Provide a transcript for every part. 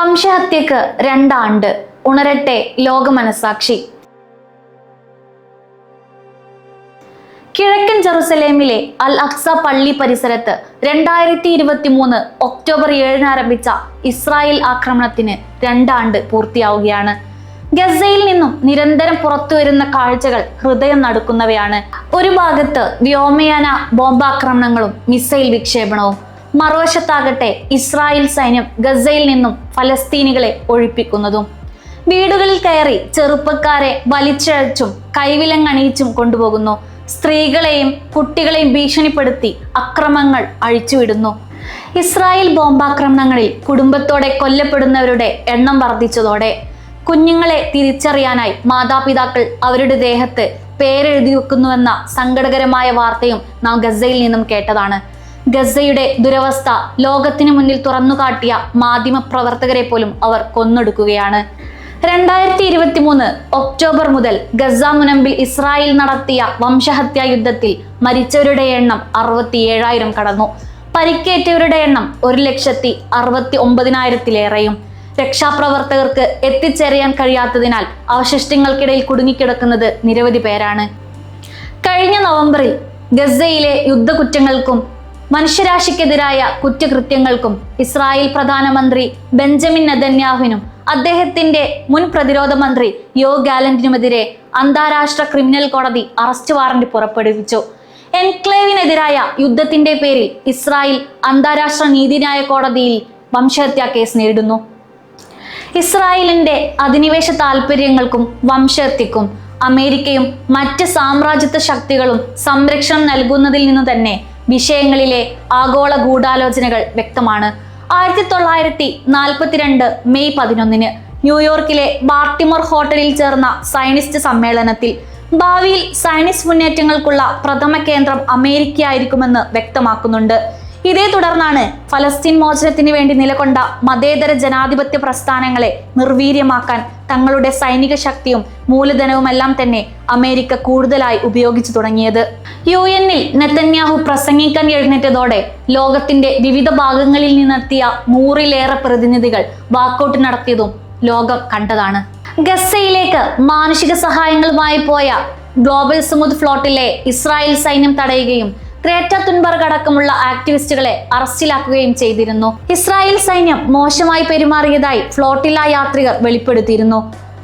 വംശഹത്യക്ക് രണ്ടാണ്ട് ഉണരട്ടെ ലോക മനസാക്ഷി കിഴക്കൻ ജെറുസലേമിലെ അൽ അക്സ പള്ളി പരിസരത്ത് രണ്ടായിരത്തി ഇരുപത്തി മൂന്ന് ഒക്ടോബർ ഏഴിന് ആരംഭിച്ച ഇസ്രായേൽ ആക്രമണത്തിന് രണ്ടാണ്ട് പൂർത്തിയാവുകയാണ്. ഗസയിൽ നിന്നും നിരന്തരം പുറത്തു വരുന്ന കാഴ്ചകൾ ഹൃദയം നടുക്കുന്നവയാണ്. ഒരു ഭാഗത്ത് വ്യോമയാന ബോംബാക്രമണങ്ങളും മിസൈൽ വിക്ഷേപണവും മറുവശത്താകട്ടെ ഇസ്രായേൽ സൈന്യം ഗസയിൽ നിന്നും ഫലസ്തീനികളെ ഒഴിപ്പിക്കുന്നതും വീടുകളിൽ കയറി ചെറുപ്പക്കാരെ വലിച്ചഴച്ചും കൈവിലങ്ങണിയിച്ചും കൊണ്ടുപോകുന്നു. സ്ത്രീകളെയും കുട്ടികളെയും ഭീഷണിപ്പെടുത്തി അക്രമങ്ങൾ അഴിച്ചുവിടുന്നു. ഇസ്രായേൽ ബോംബാക്രമണങ്ങളിൽ കുടുംബത്തോടെ കൊല്ലപ്പെടുന്നവരുടെ എണ്ണം വർദ്ധിച്ചതോടെ കുഞ്ഞുങ്ങളെ തിരിച്ചറിയാനായി മാതാപിതാക്കൾ അവരുടെ ദേഹത്ത് പേരെഴുതി വെക്കുന്നുവെന്ന സങ്കടകരമായ വാർത്തയും നാം ഗസയിൽ നിന്നും കേട്ടതാണ്. ഗസയുടെ ദുരവസ്ഥ ലോകത്തിനു മുന്നിൽ തുറന്നുകാട്ടിയ മാധ്യമ പ്രവർത്തകരെ പോലും അവർ കൊന്നൊടുക്കുകയാണ്. രണ്ടായിരത്തി ഇരുപത്തി മൂന്ന് ഒക്ടോബർ മുതൽ ഗസ മുനമ്പിൽ ഇസ്രായേൽ നടത്തിയ വംശഹത്യാ യുദ്ധത്തിൽ മരിച്ചവരുടെ എണ്ണം അറുപത്തി ഏഴായിരം കടന്നു. പരിക്കേറ്റവരുടെ എണ്ണം ഒരു ലക്ഷത്തി അറുപത്തി ഒമ്പതിനായിരത്തിലേറെയും രക്ഷാപ്രവർത്തകർക്ക് എത്തിച്ചേരാൻ കഴിയാത്തതിനാൽ അവശിഷ്ടങ്ങൾക്കിടയിൽ കുടുങ്ങിക്കിടക്കുന്നത് നിരവധി പേരാണ്. കഴിഞ്ഞ നവംബറിൽ ഗസയിലെ യുദ്ധകുറ്റങ്ങൾക്കും മനുഷ്യരാശിക്കെതിരായ കുറ്റകൃത്യങ്ങൾക്കും ഇസ്രായേൽ പ്രധാനമന്ത്രി ബെഞ്ചമിൻ നെതന്യാഹുവിനും അദ്ദേഹത്തിന്റെ മുൻ പ്രതിരോധ മന്ത്രി യോ ഗാലന്റിനുമെതിരെ അന്താരാഷ്ട്ര ക്രിമിനൽ കോടതി അറസ്റ്റ് വാറന്റ് പുറപ്പെടുവിച്ചു. എൻക്ലേവിനെതിരായ യുദ്ധത്തിന്റെ പേരിൽ ഇസ്രായേൽ അന്താരാഷ്ട്ര നീതിന്യായ കോടതിയിൽ വംശഹത്യാ കേസ് നേരിടുന്നു. ഇസ്രായേലിന്റെ അധിനിവേശ താല്പര്യങ്ങൾക്കും വംശഹത്യക്കും അമേരിക്കയും മറ്റ് സാമ്രാജ്യത്വ ശക്തികളും സംരക്ഷണം നൽകുന്നതിൽ നിന്ന് തന്നെ വിഷയങ്ങളിലെ ആഗോള ഗൂഢാലോചനകൾ വ്യക്തമാണ്. ആയിരത്തി തൊള്ളായിരത്തി നാൽപ്പത്തിരണ്ട് മെയ് പതിനൊന്നിന് ന്യൂയോർക്കിലെ ബാർട്ടിമോർ ഹോട്ടലിൽ ചേർന്ന സയനിസ്റ്റ് സമ്മേളനത്തിൽ ഭാവിയിൽ സയനിസ്റ്റ് മുന്നേറ്റങ്ങൾക്കുള്ള പ്രഥമ കേന്ദ്രം അമേരിക്ക ആയിരിക്കുമെന്ന് വ്യക്തമാക്കുന്നുണ്ട്. ഇതേ തുടർന്നാണ് ഫലസ്തീൻ മോചനത്തിന് വേണ്ടി നിലകൊണ്ട മതേതര ജനാധിപത്യ പ്രസ്ഥാനങ്ങളെ നിർവീര്യമാക്കാൻ തങ്ങളുടെ സൈനിക ശക്തിയും മൂലധനവുമെല്ലാം തന്നെ അമേരിക്ക കൂടുതലായി ഉപയോഗിച്ചു തുടങ്ങിയത്. യു എന്നിൽ നെത്തന്യാഹു പ്രസംഗിക്കാൻ എഴുന്നേറ്റതോടെ ലോകത്തിന്റെ വിവിധ ഭാഗങ്ങളിൽ നിന്നെത്തിയ നൂറിലേറെ പ്രതിനിധികൾ വാക്കൗട്ട് നടത്തിയതും ലോകം കണ്ടതാണ്. ഗസയിലേക്ക് മാനുഷിക സഹായങ്ങളുമായി പോയ ഗ്ലോബൽ സുമുദ് ഫ്ലോട്ടിലെ ഇസ്രായേൽ സൈന്യം തടയുകയും ഗ്രേറ്റ തുൻബർഗ് അടക്കമുള്ള ആക്ടിവിസ്റ്റുകളെ അറസ്റ്റിലാക്കുകയും ചെയ്തിരുന്നു. ഇസ്രായേൽ സൈന്യം മോശമായി പെരുമാറിയതായി ഫ്ലോട്ടില യാത്രികർ വെളിപ്പെടുത്തിയിരുന്നു.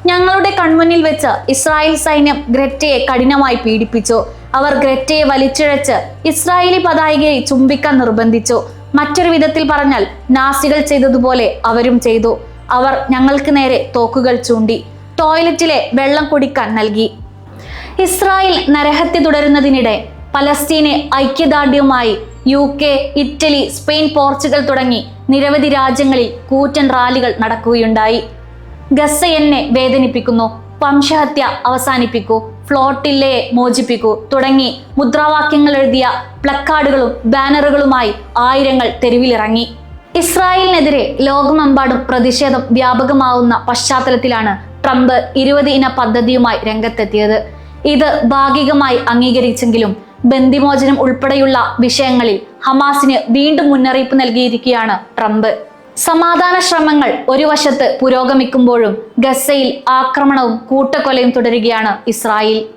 ഞങ്ങളുടെ കൺമുന്നിൽ വെച്ച് ഇസ്രായേൽ സൈന്യം ഗ്രെറ്റയെ കഠിനമായി പീഡിപ്പിച്ചു. അവർ ഗ്രെറ്റയെ വലിച്ചിഴച്ച് ഇസ്രായേലി പതാകയെ ചുംബിക്കാൻ നിർബന്ധിച്ചു. മറ്റൊരു വിധത്തിൽ പറഞ്ഞാൽ നാസികൾ ചെയ്തതുപോലെ അവരും ചെയ്തു. അവർ ഞങ്ങൾക്ക് നേരെ തോക്കുകൾ ചൂണ്ടി ടോയ്ലറ്റിലെ വെള്ളം കുടിക്കാൻ നൽകി. ഇസ്രായേൽ നരഹത്യ തുടരുന്നതിനിടെ പലസ്തീന് ഐക്യദാർഢ്യവുമായി U K Italy Spain Portugal തുടങ്ങി നിരവധി രാജ്യങ്ങളിൽ കൂറ്റൻ റാലികൾ നടക്കുകയുണ്ടായി. ഗസ എന്നെ വേദനിപ്പിക്കുന്നു വംശഹത്യ അവസാനിപ്പിക്കൂ ഫ്ലോട്ടില്ലയെ മോചിപ്പിക്കൂ തുടങ്ങി മുദ്രാവാക്യങ്ങൾ എഴുതിയ പ്ലക്കാർഡുകളും ബാനറുകളുമായി ആയിരങ്ങൾ തെരുവിലിറങ്ങി. ഇസ്രായേലിനെതിരെ ലോകമെമ്പാടും പ്രതിഷേധം വ്യാപകമാവുന്ന പശ്ചാത്തലത്തിലാണ് ട്രംപ് ഇരുപത് ഇന പദ്ധതിയുമായി രംഗത്തെത്തിയത്. ഇത് ഭാഗികമായി അംഗീകരിച്ചെങ്കിലും ബന്ദിമോചനം ഉൾപ്പെടെയുള്ള വിഷയങ്ങളിൽ ഹമാസിന് വീണ്ടും മുന്നറിയിപ്പ് നൽകിയിരിക്കുകയാണ് ട്രംപ്. സമാധാന ശ്രമങ്ങൾ ഒരു വശത്ത് പുരോഗമിക്കുമ്പോഴും ഗസയിൽ ആക്രമണവും കൂട്ടക്കൊലയും തുടരുകയാണ് ഇസ്രായേൽ.